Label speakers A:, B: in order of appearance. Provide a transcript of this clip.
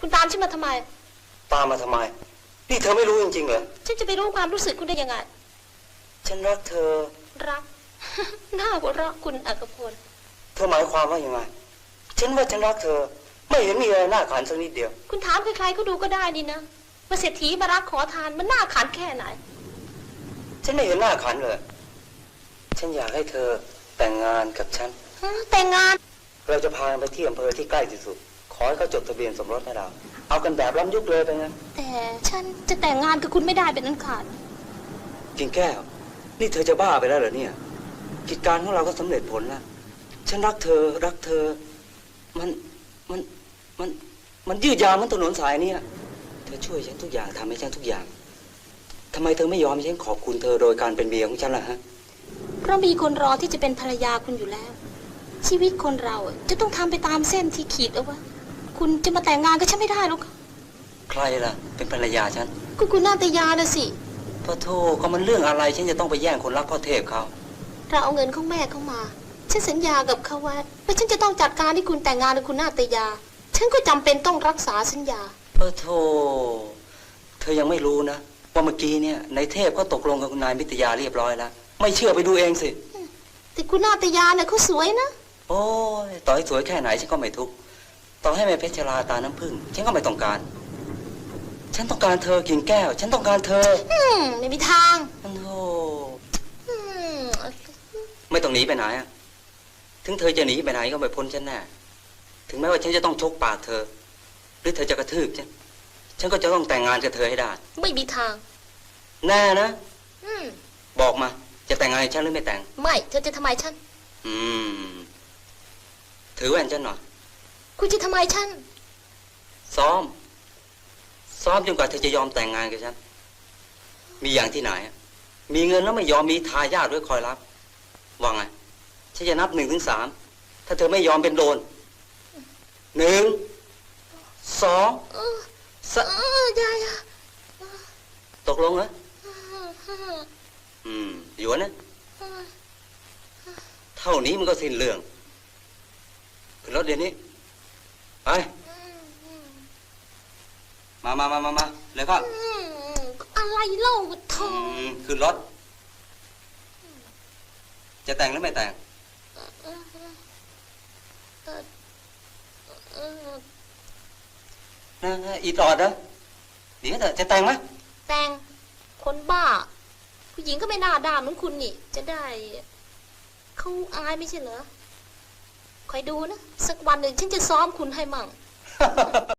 A: คุณตามฉันมาทำไม
B: ตามมาทำไม นี่เธอไม่รู้จริงๆเหรอ
A: ฉันจะไปรู้ความรู้สึกคุณได้ยังไง
B: ฉันรักเธอ
A: รัก หน้าหัวเราะคุณอักพล
B: เธอหมายความว่ายังไง ฉันว่าฉันรักเธอ ไม่เห็นมีอะไรน่าขันสักนิดเดียว
A: คุณถามใครๆเขาดูก็ได้นี่นะว่าเศรษฐีมารักขอทานมันน่าขันแค่ไหน
B: ฉันไม่เห็นหน้าขันเลย ฉันอยากให้เธอแต่งงานกับฉัน
A: ฮะแต่งงาน
B: เราจะพาไปที่อำเภอที่ใกล้ที่สุดข อให้เขาจดทะเบียนสมรสให้เรา เอากันแบบล้ำยุคเลยไปงั้น
A: แต่ฉันจะแต่งงานกับคุณไม่ได้เป็นอันขาด
B: กิ่งแก้ว นี่เธอจะบ้าไปแล้วเหรอเนี่ยกิจการของเราก็สำเร็จผลแล้วฉันรักเธอรักเธอ มันมันมันมันยืดยาวเหมันถนนสายเนี่ยเธอช่วยฉันทุกอย่างทำให้ฉันทุกอย่างทำไมเธอไม่ยอมให้ฉันขอบคุณเธอโดยการเป็นเมียของฉันล่ะฮะ
A: เพราะมีคนรอที่จะเป็นภรรยาคุณอยู่แล้ว ชีวิตคนเราอะจะต้องทำไปตามเส้นที่ขีดเอาไว้ คุณจะมาแต่งงานกับฉันไม่ได้หรอก
B: ใครล่ะ เป็นภรรยาฉัน
A: ก็คุณนาตยานะสิ
B: พระโทก็มันเรื่องอะไรฉันจะต้องไปแย่งคนรักพ่อเทพเขา
A: เราเอาเงินของแม่เข้ามา ฉันสัญญากับเขาไว้ว่าฉันจะต้องจัดการให้คุณแต่งงานกับคุณนาตยา ฉันก็จำเป็นต้องรักษาสัญญา
B: พระโทเธอยังไม่รู้นะว่าเมื่อกี้เนี่ยในเทพเขาตกลงกับคุณนายมิตยาเรียบร้อยแล้วไม่เชื่อไปดูเองสิ
A: แต่คุณนาตยาเนี่ยเขาสวยนะ
B: โอ้ยต่อให้สวยแค่ไหนฉันก็ไม่ทุกข์ ต่อให้แม่เพชรลาตาน้ำผึ้งฉันก็ไม่ต้องการ ฉันต้องการเธอกิ่งแก้ว ฉันต้องการเธอ
A: อืมไม่มีทาง
B: โอ้โห
A: อืม
B: ไม่ต้องหนีไปไหนอะถึงเธอจะหนีไปไหนก็ไม่พ้นฉันแน่ถึงแม้ว่าฉันจะต้องชกปากเธอ หรือเธอจะกระทืบฉันฉันก็จะต้องแต่งงานกับเธอให้ได้
A: ไม่มีทาง
B: แน่นะ
A: อืม
B: บอกมา จะแต่งงานกับฉันหรือไม่แต่ง
A: ไม่เธอจะทำไมฉัน
B: อืม ถือแหวนฉันหน่อย
A: คุณจะทำ ไมฉัน
B: ซ้อม ซ้อมจนกว่าเธอจะยอมแต่งงานกับฉัน มีอย่างที่ไหนอะมีเงินแล้วไม่ยอมมีทายาทด้วยคอยรับ ว่าไง ฉันจะนับหนึ่งถึงสาม ถ้าเธอไม่ยอมเป็นโดน หนึ่ง สอง
A: เออ
B: สา
A: เอออย่าอย่า
B: ตกลงเหรอ
A: เออเออ
B: อืม อยู่นะ
A: เออ
B: เท่านี้มันก็สิ้นเรื่อง ขึ้นรถเดี๋ยวนี้ ไปมามามามามาเลยครับ
A: อืมอะไรเล่าทอ
B: อืมขึ้นรถ จะแต่งหรือไม่แต่ง
A: เออเออเออ
B: นะนะอีตอดนะเดี๋ยวเถอะจะแต่งไหม
A: แต่งคนบ้า ผู้หญิงก็ไม่น่าด่าเหมือนคุณนี่ จะได้ เขาอายไม่ใช่เหรอ คอยดูนะ สักวันหนึ่งฉันจะซ้อมคุณให้มั่ง